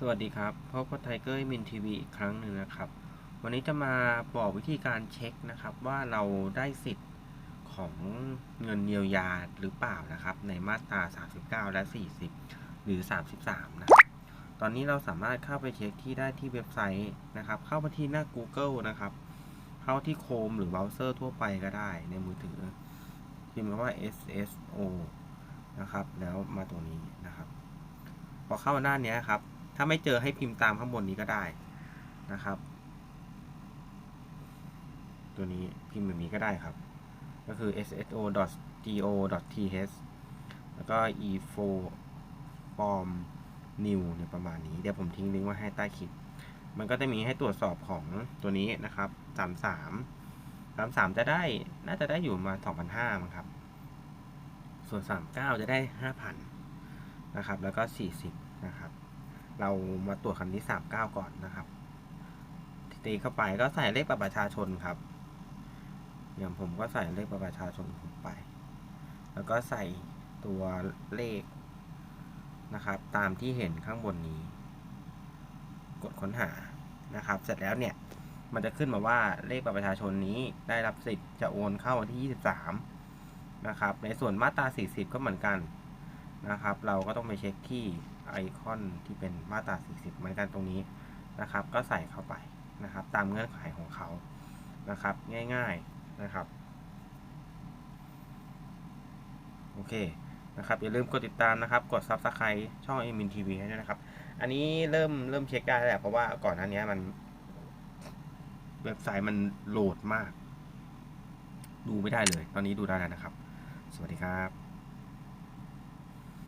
สวัสดีครับพบกับไทเกอร์มินทีวีอีกครั้งหนึ่งนะครับ วันนี้จะมาบอกวิธีการเช็คนะครับ ว่าเราได้สิทธิ์ของเงินเยียวยาหรือเปล่านะครับ ในมาตรา 39 และ 40 หรือ 33 นะครับ ตอนนี้เราสามารถเข้าไปเช็คที่ได้ที่เว็บไซต์นะครับ เข้าไปที่หน้า Google นะครับ เข้าที่ Chrome หรือเบราว์เซอร์ทั่วไปก็ได้ในมือถือพิมพ์คำว่า SSO นะครับ แล้วมาตรงนี้นะครับ พอเข้าหน้านี้ครับ ถ้าไม่เจอให้พิมพ์ตามข้างบนนี้ก็ได้นะครับ ตัวนี้พิมพ์แบบนี้ก็ได้ครับ ก็คือ sso.go.th แล้วก็ e4 form new เนี่ยประมาณนี้ เดี๋ยวผมทิ้งลิงก์ไว้ให้ใต้คลิป มันก็จะมีให้ตรวจสอบของตัวนี้นะครับ 33 33 จะได้ น่าจะได้อยู่มา 2,500มั้งครับ ส่วน 39 จะได้ 5,000 นะครับ แล้วก็ 40 นะครับ เรามาตรวจคันที่39ก่อนนะครับตีเข้าไปก็ใส่เลขบัตรประชาชนครับอย่างผมก็ใส่เลขบัตรประชาชนผมไป แล้วก็ใส่ตัวเลขนะครับ ตามที่เห็นข้างบนนี้ กดค้นหานะครับ เสร็จแล้วเนี่ยมันจะขึ้นมาว่าเลขบัตรประชาชนนี้ได้รับสิทธิ์จะโอนเข้าวันที่ 23 นะครับ ในส่วนมาตรา 40 ก็เหมือนกัน นะครับ เราก็ต้องไปเช็คที่ไอคอนที่เป็นมาตรา 40 เหมือนกันตรงนี้นะครับ ก็ใส่เข้าไปนะครับ ตามเงื่อนไขของเขานะครับ ง่าย ๆนะครับโอเคนะครับอย่าลืมกดติดตามนะครับ กด Subscribe ช่อง m อ n TV ให้ด้วยนะครับ อันนี้เริ่มเริ่มเช็คได้แล้วเพราะว่าก่อนหน้านี้มัน เว็บไซต์มันโหลดมาก ดูไม่ได้เลย ตอนนี้ดูได้แล้วนะครับ สวัสดีครับ